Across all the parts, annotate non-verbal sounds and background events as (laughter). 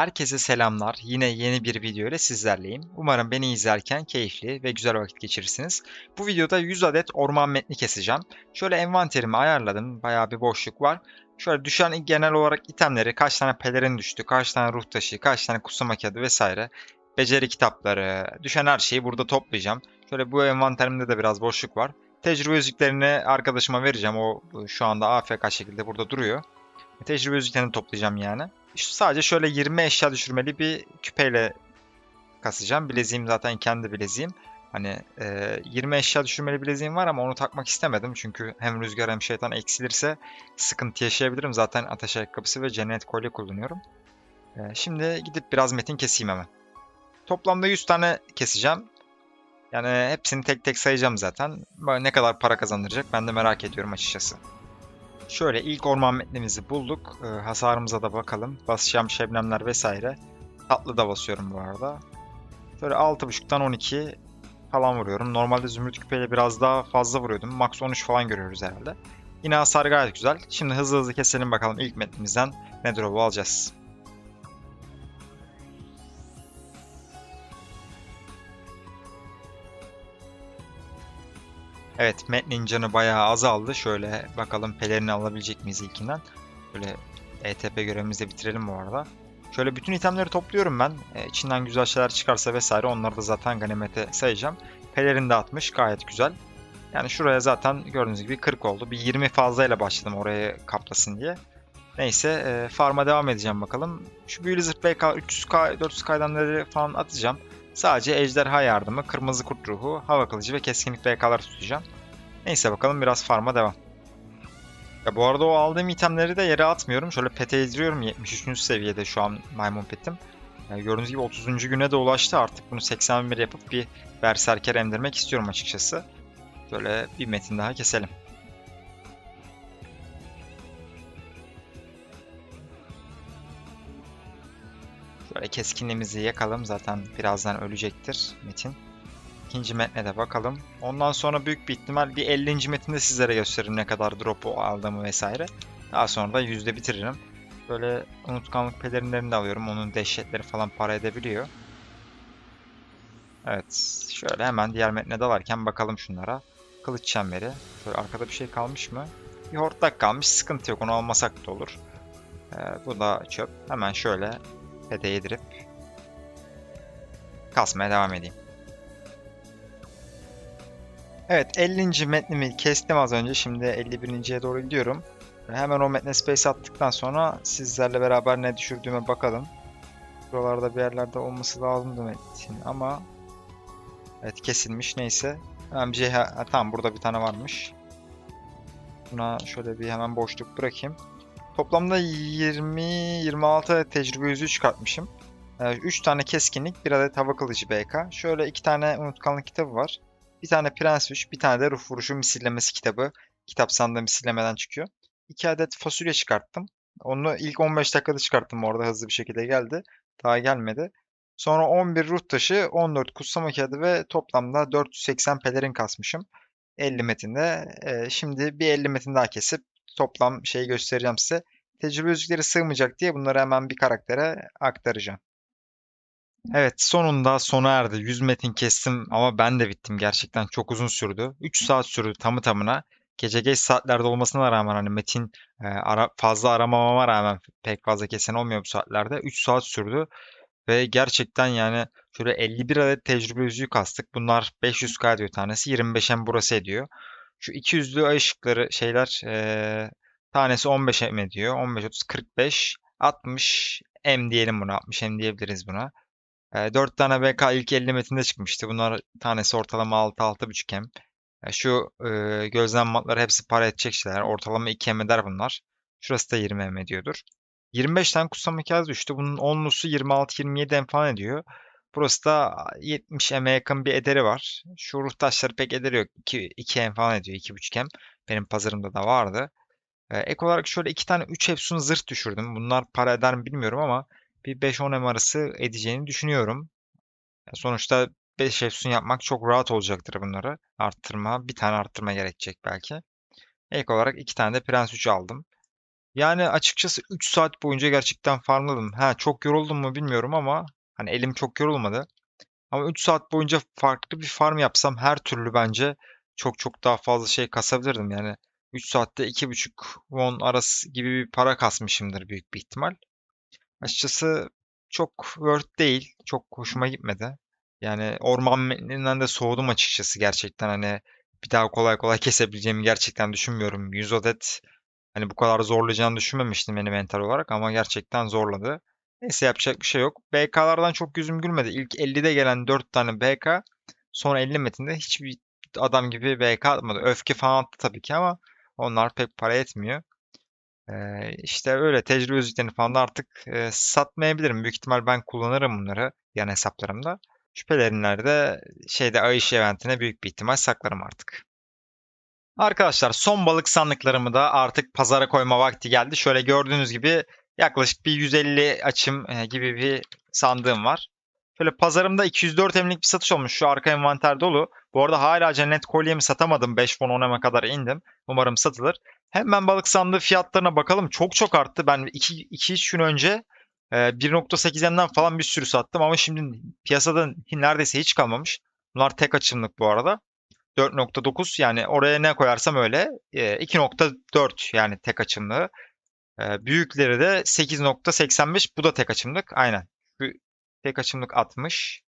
Herkese selamlar. Yine yeni bir video ile sizlerleyim. Umarım beni izlerken keyifli ve güzel vakit geçirirsiniz. Bu videoda 100 adet orman metni keseceğim. Şöyle envanterimi ayarladım. Bayağı bir boşluk var. Şöyle düşen genel olarak itemleri, kaç tane pelerin düştü, kaç tane ruh taşı, kaç tane kutsama kağıdı vesaire. Beceri kitapları, düşen her şeyi burada toplayacağım. Şöyle bu envanterimde de biraz boşluk var. Tecrübe yüzüklerini arkadaşıma vereceğim. O şu anda AFK şekilde burada duruyor. Tecrübe yüzüklerini toplayacağım yani. Sadece şöyle 20 eşya düşürmeli bir küpeyle kasacağım. Bileziğim zaten kendi bileziğim. Hani e, 20 eşya düşürmeli bileziğim var ama onu takmak istemedim. Çünkü hem rüzgar hem şeytan eksilirse sıkıntı yaşayabilirim. Zaten ateş ayakkabısı ve cennet kolye kullanıyorum. E, şimdi gidip biraz metin keseyim hemen. Toplamda 100 tane keseceğim. Yani hepsini tek tek sayacağım zaten. Ne kadar para kazandıracak ben de merak ediyorum açıkçası. Şöyle ilk orman metnimizi bulduk. Ee, hasarımıza da bakalım. Basacağım şebnemler vesaire. Tatlı da basıyorum bu arada. Şöyle 6.5'tan 12 falan vuruyorum. Normalde zümrüt küpeyle biraz daha fazla vuruyordum. Max 13 falan görüyoruz herhalde. Yine hasar gayet güzel. Şimdi hızlı hızlı keselim bakalım ilk metnimizden ne drop'u alacağız. Evet, metnin canı bayağı azaldı. Şöyle bakalım pelerini alabilecek miyiz ilkinden. Böyle ETP görevimizi de bitirelim bu arada. Şöyle bütün itemleri topluyorum ben. E, içinden güzel şeyler çıkarsa vesaire onları da zaten ganimete sayacağım. Pelerin de atmış gayet güzel. Yani şuraya zaten gördüğünüz gibi 40 oldu. Bir 20 fazlayla başladım oraya kaplasın diye. Neyse e, farma devam edeceğim bakalım. Şu büyülü zırh BK 300k 400k'dan falan atacağım. Sadece ejderha yardımı, kırmızı kurt ruhu, hava kılıcı ve keskinlik BK'lar tutacağım. Neyse bakalım biraz farma devam. Ya bu arada o aldığım itemleri de yere atmıyorum. Şöyle pete indiriyorum. 73. seviyede şu an maymun petim. Yani gördüğünüz gibi 30. güne de ulaştı. Artık bunu 81 yapıp bir berserker emdirmek istiyorum açıkçası. Böyle bir metin daha keselim. Şöyle keskinliğimizi yakalım. Zaten birazdan ölecektir Metin. İkinci metne de bakalım. Ondan sonra büyük bir ihtimal bir 50. metinde sizlere gösteririm ne kadar drop'u aldığımı vesaire. Daha sonra da yüzde bitiririm. Böyle unutkanlık pelerinlerini de alıyorum. Onun dehşetleri falan para edebiliyor. Evet. Şöyle hemen diğer metne dalarken bakalım şunlara. Kılıç çemberi. Şöyle arkada bir şey kalmış mı? Bir hortlak kalmış. Sıkıntı yok. Onu almasak da olur. Ee, bu da çöp. Hemen şöyle pede yedirip kasmaya devam edeyim. Evet 50. metnimi kestim az önce. Şimdi 51.ye doğru gidiyorum. Hemen o metne space attıktan sonra sizlerle beraber ne düşürdüğüme bakalım. Buralarda bir yerlerde olması lazımdı metin ama Evet kesilmiş neyse. Hemen bir şey ha, tamam burada bir tane varmış. Buna şöyle bir hemen boşluk bırakayım. Toplamda 20-26 tecrübe yüzüğü çıkartmışım. 3 tane keskinlik, 1 adet hava kılıcı BK. Şöyle 2 tane unutkanlık kitabı var. Bir tane Prens 3, bir tane de Ruh Vuruşu Misillemesi kitabı. Kitap sandığı misillemeden çıkıyor. 2 adet fasulye çıkarttım. Onu ilk 15 dakikada çıkarttım orada hızlı bir şekilde geldi. Daha gelmedi. Sonra 11 ruh taşı, 14 kutsama kağıdı ve toplamda 480 pelerin kasmışım. 50 metinde. Ee, şimdi bir 50 metin daha kesip toplam şeyi göstereceğim size. Tecrübe yüzükleri sığmayacak diye bunları hemen bir karaktere aktaracağım. Evet sonunda sona erdi. 100 metin kestim ama ben de bittim. Gerçekten çok uzun sürdü. 3 saat sürdü tamı tamına. Gece geç saatlerde olmasına rağmen hani metin e, ara, fazla aramamama rağmen pek fazla kesen olmuyor bu saatlerde. 3 saat sürdü. Ve gerçekten yani şöyle 51 adet tecrübe yüzüğü kastık. Bunlar 500k diyor tanesi. 25 em burası ediyor. Şu 200'lü ay ışıkları şeyler e, tanesi 15 em ediyor. 15, 30, 45, 60 m diyelim buna. 60 m diyebiliriz buna. E, 4 tane BK ilk 50 metinde çıkmıştı. Bunlar tanesi ortalama 6-6.5 m. E, şu e, gözlem matları hepsi para edecek şeyler. Ortalama 2 m eder bunlar. Şurası da 20 m ediyordur. 25 tane kutsama kağıdı düştü. Bunun 10'lusu 26-27 em falan ediyor. Burası da 70 M'e yakın bir ederi var. Şu ruh taşları pek ederi yok. 2, 2 M falan ediyor. 2,5 M. Benim pazarımda da vardı. Ee, ek olarak şöyle iki tane 3 Efsun zırh düşürdüm. Bunlar para eder mi bilmiyorum ama bir 5-10 M arası edeceğini düşünüyorum. sonuçta 5 Efsun yapmak çok rahat olacaktır bunları. Arttırma. Bir tane arttırma gerekecek belki. Ek olarak iki tane de Prens 3 aldım. Yani açıkçası 3 saat boyunca gerçekten farmladım. Ha çok yoruldum mu bilmiyorum ama hani elim çok yorulmadı. Ama 3 saat boyunca farklı bir farm yapsam her türlü bence çok çok daha fazla şey kasabilirdim. Yani 3 saatte 2,5 won arası gibi bir para kasmışımdır büyük bir ihtimal. Açıkçası çok worth değil. Çok hoşuma gitmedi. Yani orman metninden de soğudum açıkçası gerçekten hani bir daha kolay kolay kesebileceğimi gerçekten düşünmüyorum. 100 adet hani bu kadar zorlayacağını düşünmemiştim beni mental olarak ama gerçekten zorladı. Neyse yapacak bir şey yok. BK'lardan çok yüzüm gülmedi. İlk 50'de gelen 4 tane BK son 50 metinde hiçbir adam gibi BK atmadı. Öfke falan attı tabii ki ama onlar pek para etmiyor. Ee, işte öyle tecrübe yüzüklerini falan da artık e, satmayabilirim. Büyük ihtimal ben kullanırım bunları yan hesaplarımda. Şüphelerimler de şeyde Ayşe eventine büyük bir ihtimal saklarım artık. Arkadaşlar son balık sandıklarımı da artık pazara koyma vakti geldi. Şöyle gördüğünüz gibi yaklaşık bir 150 açım e, gibi bir sandığım var. Şöyle pazarımda 204 emlik bir satış olmuş. Şu arka envanter dolu. Bu arada hala cennet kolyemi satamadım. 5 fon 10'a kadar indim. Umarım satılır. Hemen balık sandığı fiyatlarına bakalım. Çok çok arttı. Ben 2-3 gün önce e, 1.8'den falan bir sürü sattım ama şimdi piyasada neredeyse hiç kalmamış. Bunlar tek açımlık bu arada. 4.9 yani oraya ne koyarsam öyle. E, 2.4 yani tek açımlığı. E, büyükleri de 8.85 bu da tek açımlık. Aynen. Tek açımlık 60.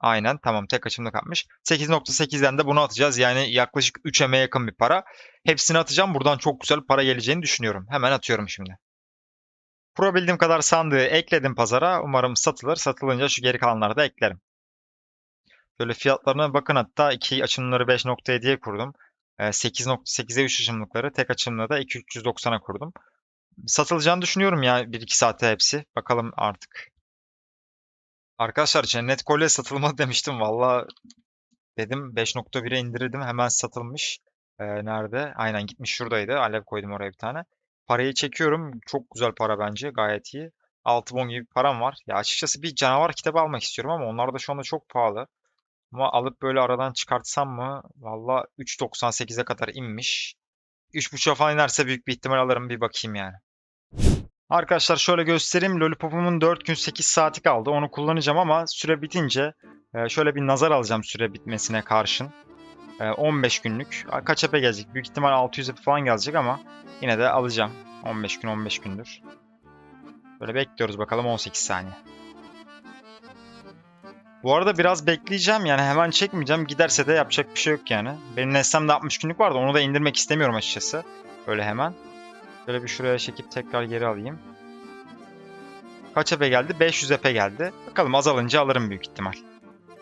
Aynen tamam tek açımlık atmış. 8.8'den de bunu atacağız. Yani yaklaşık 3M'e yakın bir para. Hepsini atacağım. Buradan çok güzel para geleceğini düşünüyorum. Hemen atıyorum şimdi. Kurabildiğim kadar sandığı ekledim pazara. Umarım satılır. Satılınca şu geri kalanları da eklerim. Böyle fiyatlarına bakın hatta iki açımları 5.7'ye kurdum. 8.8'e 3 açımlıkları tek açımlığı da 2.390'a kurdum. Satılacağını düşünüyorum ya 1-2 saate hepsi. Bakalım artık. Arkadaşlar cennet kolye satılmadı demiştim. Valla dedim 5.1'e indirdim hemen satılmış. Ee, nerede? Aynen gitmiş şuradaydı. Alev koydum oraya bir tane. Parayı çekiyorum. Çok güzel para bence. Gayet iyi. 6 bon gibi param var. Ya açıkçası bir canavar kitabı almak istiyorum ama onlar da şu anda çok pahalı. Ama alıp böyle aradan çıkartsam mı? Valla 3.98'e kadar inmiş. 3.5'a falan inerse büyük bir ihtimal alırım bir bakayım yani. Arkadaşlar şöyle göstereyim. Lollipop'umun 4 gün 8 saati kaldı. Onu kullanacağım ama süre bitince e, şöyle bir nazar alacağım süre bitmesine karşın. E, 15 günlük. Kaç epe gelecek? Büyük ihtimal 600 epe falan gelecek ama yine de alacağım. 15 gün 15 gündür. Böyle bekliyoruz bakalım 18 saniye. Bu arada biraz bekleyeceğim yani hemen çekmeyeceğim. Giderse de yapacak bir şey yok yani. Benim Neslem'de 60 günlük vardı onu da indirmek istemiyorum açıkçası. Öyle hemen. Böyle bir şuraya çekip tekrar geri alayım. Kaç epe geldi? 500 epe geldi. Bakalım azalınca alırım büyük ihtimal.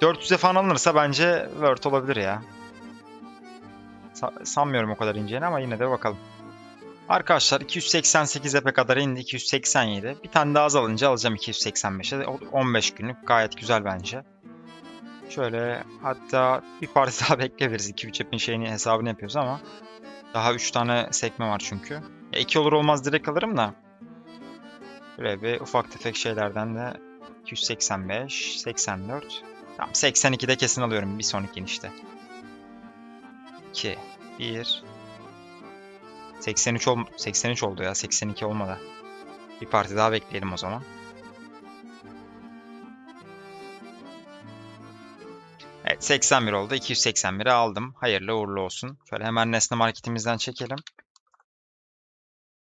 400'e falan alınırsa bence Word olabilir ya. Sa- sanmıyorum o kadar ineceğini ama yine de bakalım. Arkadaşlar 288 epe kadar indi 287. Bir tane daha azalınca alacağım 285'e. 15 günlük gayet güzel bence. Şöyle hatta bir parti (laughs) daha bekleyebiliriz. 2-3 epin şeyini hesabını yapıyoruz ama. Daha 3 tane sekme var çünkü. 2 olur olmaz direkt alırım da. Böyle bir ufak tefek şeylerden de 285, 84. Tamam 82'de kesin alıyorum bir sonraki inişte. 2, 1, 83 ol 83 oldu ya 82 olmadı. Bir parti daha bekleyelim o zaman. Evet 81 oldu. 281'i aldım. Hayırlı uğurlu olsun. Şöyle hemen Nesne Marketimizden çekelim.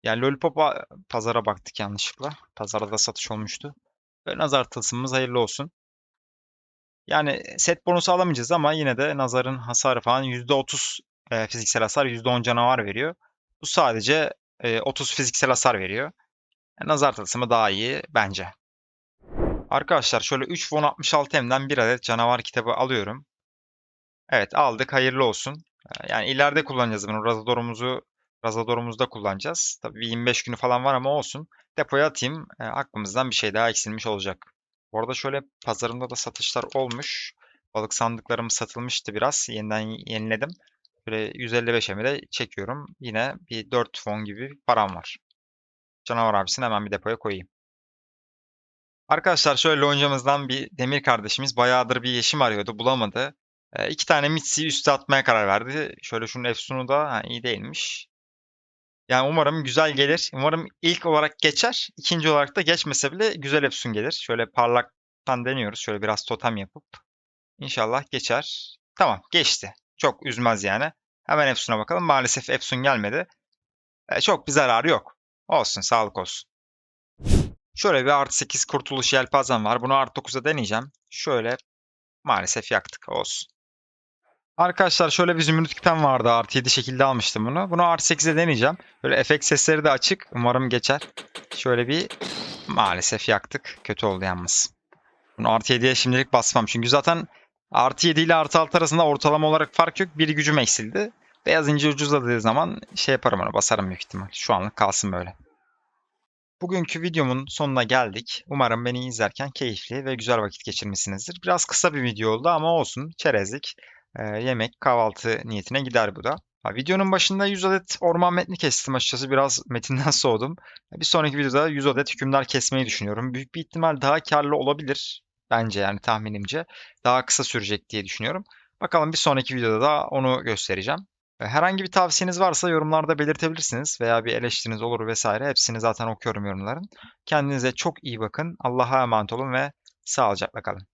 Yani Lollipop pazara baktık yanlışlıkla. Pazarda da satış olmuştu. Böyle nazar tılsımımız hayırlı olsun. Yani set bonusu alamayacağız ama yine de nazarın hasarı falan %30 e, fiziksel hasar, %10 canavar veriyor. Bu sadece e, 30 fiziksel hasar veriyor. Yani nazar tılsımı daha iyi bence. Arkadaşlar şöyle 3 won 66M'den bir adet canavar kitabı alıyorum. Evet aldık hayırlı olsun. Yani ileride kullanacağız bunu. Razador'umuzu Razador'umuzda kullanacağız. Tabii bir 25 günü falan var ama olsun. Depoya atayım. E, aklımızdan bir şey daha eksilmiş olacak. Bu arada şöyle pazarımda da satışlar olmuş. Balık sandıklarım satılmıştı biraz. Yeniden yeniledim. Böyle 155'e de çekiyorum. Yine bir 4 fon gibi param var. Canavar abisini hemen bir depoya koyayım. Arkadaşlar şöyle loncamızdan bir Demir kardeşimiz bayağıdır bir yeşim arıyordu bulamadı. E, iki tane Mitsi üste atmaya karar verdi. Şöyle şunun Efsun'u da ha, iyi değilmiş. Yani umarım güzel gelir. Umarım ilk olarak geçer. İkinci olarak da geçmese bile güzel Epson gelir. Şöyle parlaktan deniyoruz. Şöyle biraz totem yapıp. İnşallah geçer. Tamam geçti. Çok üzmez yani. Hemen Epson'a bakalım. Maalesef Epson gelmedi. E, çok bir zararı yok. Olsun sağlık olsun. Şöyle bir artı 8 kurtuluş yelpazem var. Bunu artı 9'a deneyeceğim. Şöyle maalesef yaktık. Olsun. Arkadaşlar şöyle bir zümrüt küpem vardı. Artı 7 şekilde almıştım bunu. Bunu artı 8'e deneyeceğim. Böyle efekt sesleri de açık. Umarım geçer. Şöyle bir maalesef yaktık. Kötü oldu yalnız. Bunu artı 7'ye şimdilik basmam. Çünkü zaten artı 7 ile artı 6 arasında ortalama olarak fark yok. Bir gücüm eksildi. Beyaz ince ucuzladığı zaman şey yaparım onu basarım büyük ihtimal. Şu anlık kalsın böyle. Bugünkü videomun sonuna geldik. Umarım beni izlerken keyifli ve güzel vakit geçirmişsinizdir. Biraz kısa bir video oldu ama olsun. Çerezlik, e, yemek, kahvaltı niyetine gider bu da. Ha, videonun başında 100 adet orman metni kestim açıkçası. Biraz metinden (laughs) soğudum. Bir sonraki videoda 100 adet hükümdar kesmeyi düşünüyorum. Büyük bir ihtimal daha karlı olabilir. Bence yani tahminimce. Daha kısa sürecek diye düşünüyorum. Bakalım bir sonraki videoda da onu göstereceğim. Herhangi bir tavsiyeniz varsa yorumlarda belirtebilirsiniz veya bir eleştiriniz olur vesaire. Hepsini zaten okuyorum yorumların. Kendinize çok iyi bakın. Allah'a emanet olun ve sağlıcakla kalın.